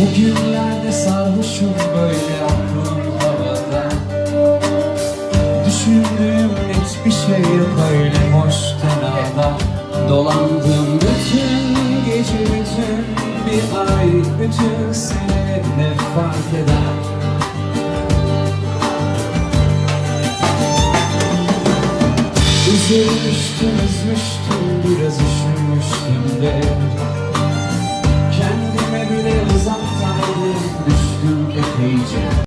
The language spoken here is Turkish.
Bugünlerde sarhoşum böyle aklım havada. Düşündüğüm hiçbir şey yok öyle boş tenada Dolandım bütün gece bütün bir ay bütün sene ne fark eder? Üzülmüştüm üzmüştüm biraz üşümüştüm de.